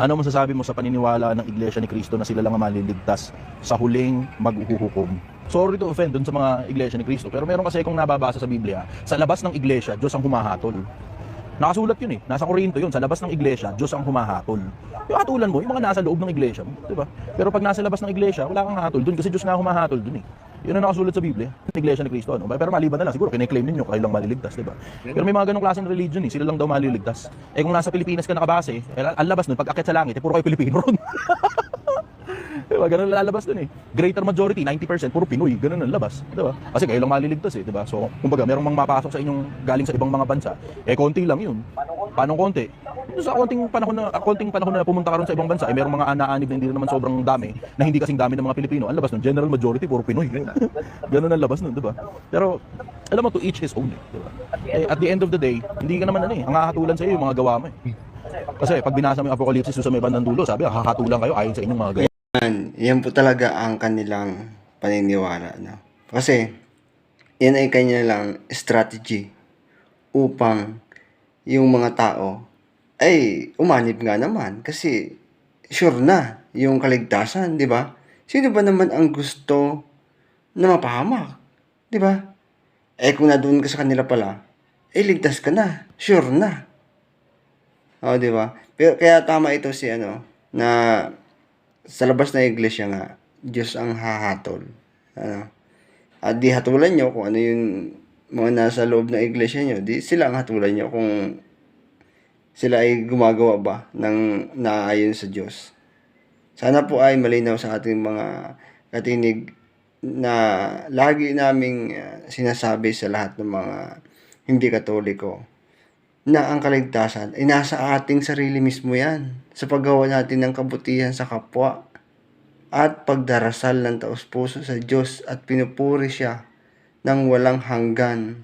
Ano masasabi mo sa paniniwala ng Iglesia ni Cristo na sila lang ang maliligtas sa huling maghuhukom? Sorry to offend dun sa mga Iglesia ni Cristo, pero meron kasi kung nababasa sa Biblia, sa labas ng Iglesia, Diyos ang humahatol. Nakasulat yun eh. Nasa Korinto yun. Sa labas ng iglesia, Diyos ang humahatol. Yung hatulan mo, yung mga nasa loob ng iglesia mo. Di ba? Pero pag nasa labas ng iglesia, wala kang hatol dun kasi Diyos nga humahatol dun eh. Yun ang nakasulat sa Biblia. Iglesia ni Cristo. Ano? Pero maliban na lang, siguro kine-claim ninyo kayo lang maliligtas, di ba? Pero may mga ganong klaseng religion eh, sila lang daw maliligtas. Eh kung nasa Pilipinas ka nakabase, eh, ang labas nun, pag akit sa langit, eh, puro kayo Pilipino ron. Diba? Ganun lalabas dun eh. Greater majority, 90%, puro Pinoy. Ganun ang labas. Diba? Kasi kayo lang maliligtas eh. Diba? So, kumbaga, merong mga mapasok sa inyong galing sa ibang mga bansa. Eh, konti lang yun. Paano konti? Sa konting panahon na, konting panahon na pumunta ka ron sa ibang bansa, eh, merong mga ana-anib na hindi naman sobrang dami, na hindi kasing dami ng mga Pilipino. Ang labas nun, general majority, puro Pinoy. Ganun ang labas nun, diba? Pero, alam mo, to each his own. Eh, diba? Eh, at the end of the day, hindi ka naman ano eh, ang hahatulan sa iyo yung mga gawa mo eh. Kasi pag binasa mo yung Apocalypse doon sa may bandang dulo, sabi, hahatulan kayo ayon sa inyong mga gawa. Yan, yan po talaga ang kanilang paniniwala. No? Kasi, yan ay kanya lang strategy upang yung mga tao ay umanib nga naman. Kasi, sure na yung kaligtasan, di ba? Sino ba naman ang gusto na mapahamak? Di ba? Eh kung nadoon ka sa kanila pala, eh ligtas ka na. Sure na. O, di ba? Pero kaya tama ito si ano, na sa labas na iglesia nga, Diyos ang hahatol. Ano? At di hatulan nyo kung ano yung mga nasa loob ng iglesia nyo. Di sila ang hatulan nyo kung sila ay gumagawa ba ng naayon sa Diyos. Sana po ay malinaw sa ating mga katinig na lagi naming uh, sinasabi sa lahat ng mga hindi katoliko na ang kaligtasan ay nasa ating sarili mismo yan sa paggawa natin ng kabutihan sa kapwa at pagdarasal ng taos puso sa Diyos at pinupuri siya ng walang hanggan.